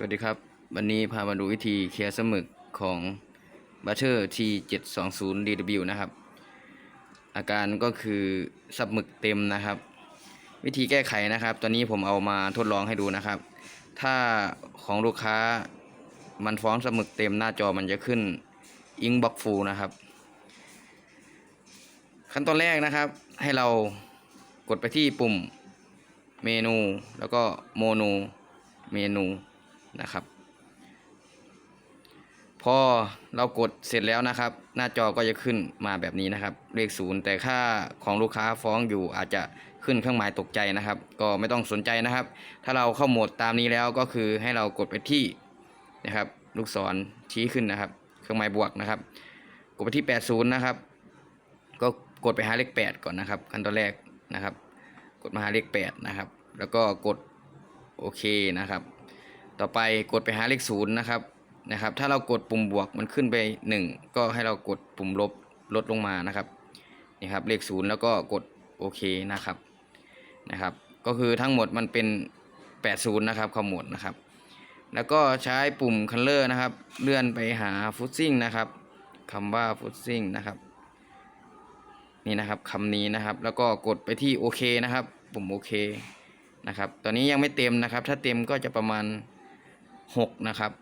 สวัสดีครับ วันนี้พามาดูวิธีเคลียร์สมึกของ b u t t e r T720 DW นะครับ อาการก็คือสับหมึกเต็มนะครับ วิธีแก้ไขนะครับ ตอนนี้ผมเอามาทดลองให้ดูนะครับ ถ้าของลูกค้ามันฟ้องสมึกเต็มหน้าจอมันจะขึ้นอิงบ็อกฟูนะครับ ขั้นตอนแรกนะครับให้เรากดไปที่ปุ่มเมนูแล้วก็โมโนเมนู นะครับ พอเรากดเสร็จแล้วนะครับ หน้าจอก็จะขึ้นมาแบบนี้นะครับ เลขศูนย์แต่ค่าของลูกค้าฟ้องอยู่อาจจะขึ้นเครื่องหมายตกใจนะครับ ก็ไม่ต้องสนใจนะครับ ถ้าเราเข้าโหมดตามนี้แล้วก็คือให้เรากดไปที่นะครับ ลูกศรชี้ขึ้นนะครับ เครื่องหมายบวกนะครับ กดไปที่ 80 นะครับ ก็กดไปหาเลข 8 ก่อนนะครับขั้นตอนแรกนะครับ กดมาหาเลข 8 นะครับ แล้วก็กดโอเคนะครับ ต่อไปกดไปหาเลขศูนย์นะครับนะครับ ถ้าเรากดปุ่มบวกมันขึ้นไป 1 ก็ให้เรากดปุ่มลบลดลงมานะครับนี่ครับเลขศูนย์แล้วก็กดโอเคนะครับนะครับ ก็คือทั้งหมดมันเป็น 80 นะครับข้อมูลนะครับ แล้วก็ใช้ปุ่มคันเลอร์นะครับ เลื่อนไปหาฟุตซิ่งนะครับคำว่าฟุตซิ่งนะครับนี่นะครับคำนี้นะครับ แล้วก็กดไปที่โอเคนะครับ ปุ่มโอเคนะครับ ตอนนี้ยังไม่เต็มนะครับ ถ้าเต็มก็จะประมาณ 6นะครับ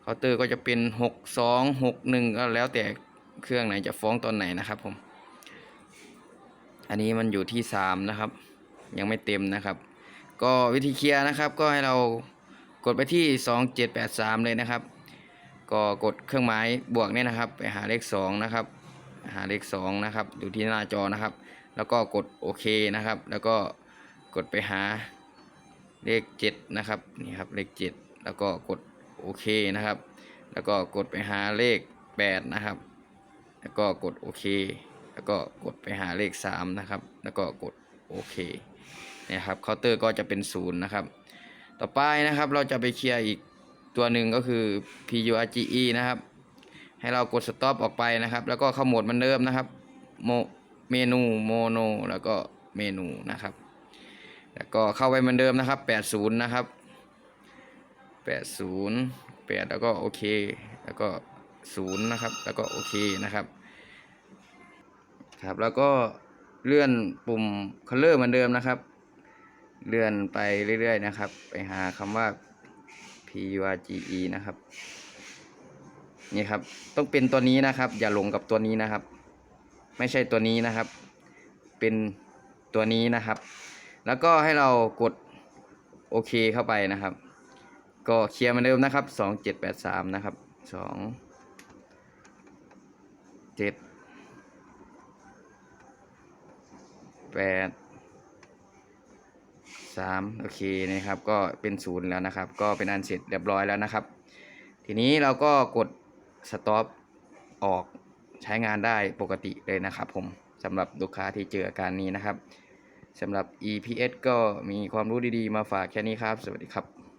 เคาน์เตอร์ก็จะเป็น6 2 6 1ก็แล้วแต่เครื่องไหนจะฟ้องตอนไหนนะครับผม อันนี้มันอยู่ที่3นะครับ ยังไม่เต็มนะครับ ก็วิธีเคลียร์นะครับ ก็ให้เรากดไปที่2783เลยนะครับ ก็กดเครื่องหมายบวกเนี่ยนะครับ ไปหาเลข2นะครับหาเลข2นะครับอยู่ที่หน้าจอนะครับ แล้วก็กดโอเคนะครับ แล้วก็กดไปหา เลข7นะครับนี่ครับเลข 7 แล้วก็กดโอเคนะครับ แล้วก็กดไปหาเลข 8 นะครับ แล้วก็กดโอเค แล้วก็กดไปหาเลข 3 นะครับ แล้วก็กดโอเคเนี่ยครับเคาน์เตอร์ก็จะเป็น0นะครับ ต่อไปนะครับเราจะไปเคลียร์อีกตัวหนึ่งก็คือ PURGE นะครับ ให้เรากด stop ออกไปนะครับ แล้วก็เข้าโหมดมันเดิมนะครับโมเมนูโมโนแล้วก็เมนูนะครับ แล้วก็เข้าไปเหมือนเดิมนะครับ 80 นะครับ 80 8 แล้วก็โอเค แล้วก็ 0 นะครับ แล้วก็โอเคนะครับ ครับ แล้วก็เลื่อนปุ่ม color เหมือนเดิมนะครับ เลื่อนไปเรื่อยๆนะครับ ไปหาคำว่า PURGE นะครับ นี่ครับ ต้องเป็นตัวนี้นะครับ อย่าหลงกับตัวนี้นะครับ ไม่ใช่ตัวนี้นะครับ เป็นตัวนี้นะครับ แล้วก็ให้เรากดโอเคเข้าไปนะครับ ก็เคลียร์เหมือนเดิมนะครับสองเจ็ดแปดสามนะครับสองเจ็ดแปดสามโอเคนะครับ ก็เป็นศูนย์แล้วนะครับ ก็เป็นอันเสร็จเรียบร้อยแล้วนะครับ ทีนี้เราก็กดสต็อปออกใช้งานได้ปกติเลยนะครับผมสำหรับลูกค้าที่เจออาการนี้นะครับ สำหรับ EPS ก็มีความรู้ดีๆ มาฝากแค่นี้ครับ สวัสดีครับ